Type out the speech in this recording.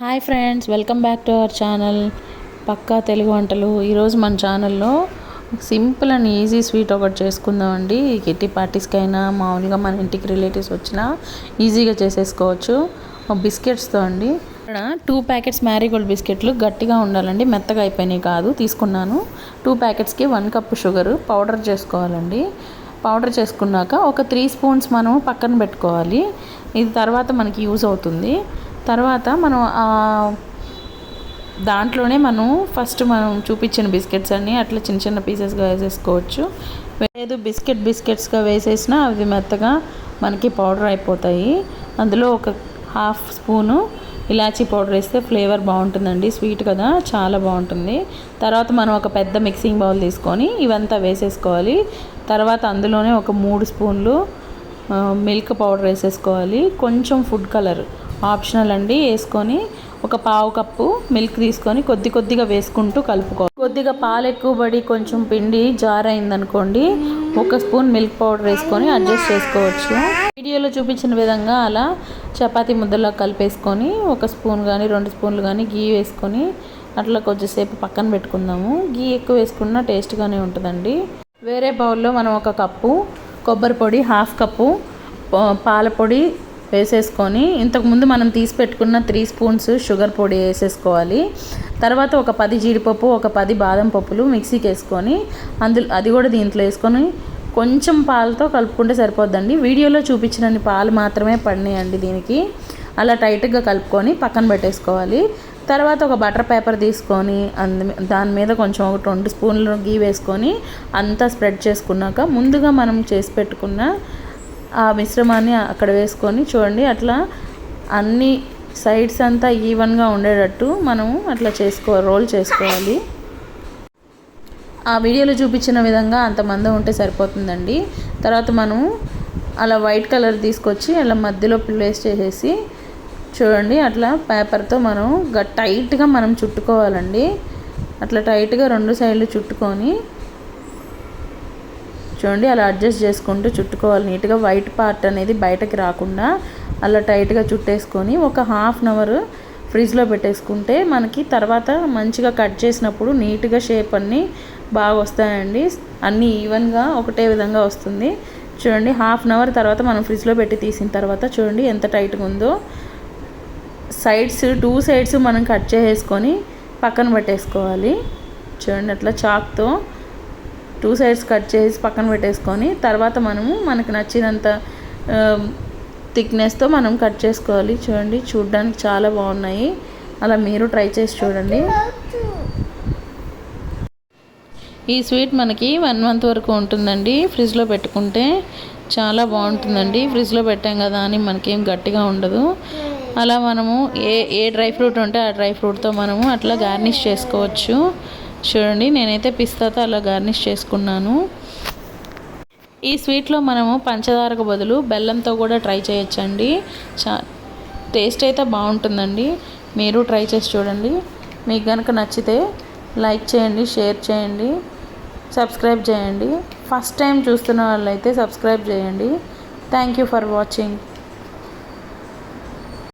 Hi friends welcome back to our channel పక్కా తెలుగు వంటలు. ఈరోజు మన ఛానల్లో సింపుల్ అండ్ ఈజీ స్వీట్ ఒకటి చేసుకుందామండి. కిట్టి పార్టీస్కైనా మామూలుగా మన ఇంటికి రిలేటివ్స్ వచ్చినా ఈజీగా చేసేసుకోవచ్చు. బిస్కెట్స్తో అండి. ఇక్కడ టూ ప్యాకెట్స్ మ్యారీగోల్డ్ బిస్కెట్లు గట్టిగా ఉండాలండి. మెత్తగా అయిపోయినాయి కాదు తీసుకున్నాను. టూ ప్యాకెట్స్కి వన్ కప్ షుగర్ పౌడర్ చేసుకోవాలండి. పౌడర్ చేసుకున్నాక ఒక త్రీ స్పూన్స్ మనం పక్కన పెట్టుకోవాలి. ఇది తర్వాత మనకి యూజ్ అవుతుంది. తర్వాత మనం దాంట్లోనే మనం ఫస్ట్ మనం చూపించిన బిస్కెట్స్ అన్ని అట్లా చిన్న చిన్న పీసెస్గా వేసేసుకోవచ్చు. లేదు బిస్కెట్ బిస్కెట్స్గా వేసేసినా అవి మెత్తగా మనకి పౌడర్ అయిపోతాయి. అందులో ఒక హాఫ్ స్పూను ఇలాచీ పౌడర్ వేస్తే ఫ్లేవర్ బాగుంటుందండి. స్వీట్ కదా చాలా బాగుంటుంది. తర్వాత మనం ఒక పెద్ద మిక్సింగ్ బౌల్ తీసుకొని ఇవంతా వేసేసుకోవాలి. తర్వాత అందులోనే ఒక మూడు స్పూన్లు మిల్క్ పౌడర్ వేసేసుకోవాలి. కొంచెం ఫుడ్ కలర్ ఆప్షనల్ అండి వేసుకొని ఒక పావు కప్పు మిల్క్ తీసుకొని కొద్ది కొద్దిగా వేసుకుంటూ కలుపుకోవాలి కొద్దిగా పాలు ఎక్కువ పడి కొంచెం పిండి జార్ అయిందనుకోండి ఒక స్పూన్ మిల్క్ పౌడర్ వేసుకొని అడ్జస్ట్ చేసుకోవచ్చు. వీడియోలో చూపించిన విధంగా అలా చపాతి ముద్దలో కలిపేసుకొని ఒక స్పూన్ కానీ రెండు స్పూన్లు కానీ గీ వేసుకొని అట్లా కొంచెంసేపు పక్కన పెట్టుకుందాము. గీ ఎక్కువ వేసుకున్న టేస్ట్గానే ఉంటుందండి. వేరే బౌల్లో మనం ఒక కప్పు కొబ్బరి పొడి హాఫ్ కప్పు పాల పొడి వేసేసుకొని ఇంతకుముందు మనం తీసి పెట్టుకున్న త్రీ స్పూన్స్ షుగర్ పొడి వేసేసుకోవాలి. తర్వాత ఒక పది జీడిపప్పు ఒక పది బాదం పప్పులు మిక్సీకి వేసుకొని అందులో అది కూడా దీంట్లో వేసుకొని కొంచెం పాలతో కలుపుకుంటే సరిపోద్దండి. వీడియోలో చూపించినన్ని పాలు మాత్రమే పడినాయండి దీనికి. అలా టైట్గా కలుపుకొని పక్కన పెట్టేసుకోవాలి. తర్వాత ఒక బటర్ పేపర్ తీసుకొని అందు దాని మీద కొంచెం ఒక రెండు స్పూన్లు గీ వేసుకొని అంతా స్ప్రెడ్ చేసుకున్నాక ముందుగా మనం చేసి పెట్టుకున్న ఆ మిశ్రమాన్ని అక్కడ వేసుకొని చూడండి. అట్లా అన్ని సైడ్స్ అంతా ఈవెన్గా ఉండేటట్టు మనము అట్లా చేసుకో రోల్ చేసుకోవాలి. ఆ వీడియోలో చూపించిన విధంగా అంతమంది ఉంటే సరిపోతుందండి. తర్వాత మనం అలా వైట్ కలర్ తీసుకొచ్చి అలా మధ్యలో ప్లేస్ చేసేసి చూడండి. అట్లా పేపర్తో మనం టైట్గా మనం చుట్టుకోవాలండి. అట్లా టైట్గా రెండు సైడ్లు చుట్టుకొని చూడండి అలా అడ్జస్ట్ చేసుకుంటూ చుట్టుకోవాలి. నీట్గా వైట్ పార్ట్ అనేది బయటకి రాకుండా అలా టైట్గా చుట్టేసుకొని ఒక హాఫ్ అన్ అవర్ ఫ్రిడ్జ్లో పెట్టేసుకుంటే మనకి తర్వాత మంచిగా కట్ చేసినప్పుడు నీట్గా షేప్ అన్నీ బాగా వస్తాయండి. అన్నీ ఈవెన్గా ఒకటే విధంగా వస్తుంది. చూడండి హాఫ్ అన్ అవర్ తర్వాత మనం ఫ్రిడ్జ్లో పెట్టి తీసిన తర్వాత చూడండి ఎంత టైట్గా ఉందో. సైడ్స్ టూ సైడ్స్ మనం కట్ చేసేసుకొని పక్కన పెట్టేసుకోవాలి. చూడండి అట్లా చాక్తో టూ సైడ్స్ కట్ చేసి పక్కన పెట్టేసుకొని తర్వాత మనము మనకు నచ్చినంత థిక్నెస్తో మనం కట్ చేసుకోవాలి. చూడండి చూడడానికి చాలా బాగున్నాయి. అలా మీరు ట్రై చేసి చూడండి. ఈ స్వీట్ మనకి వన్ మంత్ వరకు ఉంటుందండి. ఫ్రిడ్జ్లో పెట్టుకుంటే చాలా బాగుంటుందండి. ఫ్రిడ్జ్లో పెట్టాం కదా అని మనకేం గట్టిగా ఉండదు. అలా మనము ఏ ఏ డ్రై ఫ్రూట్ ఉంటే ఆ డ్రై ఫ్రూట్తో మనము అట్లా గార్నిష్ చేసుకోవచ్చు. చూడండి నేనైతే పిస్తాతో అలా గార్నిష్ చేసుకున్నాను. ఈ స్వీట్లో మనము పంచదారకు బదులు బెల్లంతో కూడా ట్రై చేయొచ్చండి. చా టేస్ట్ అయితే బాగుంటుందండి. మీరు ట్రై చేసి చూడండి. మీకు కనుక నచ్చితే లైక్ చేయండి షేర్ చేయండి సబ్స్క్రైబ్ చేయండి. ఫస్ట్ టైం చూస్తున్న వాళ్ళైతే సబ్స్క్రైబ్ చేయండి. Thank you for watching.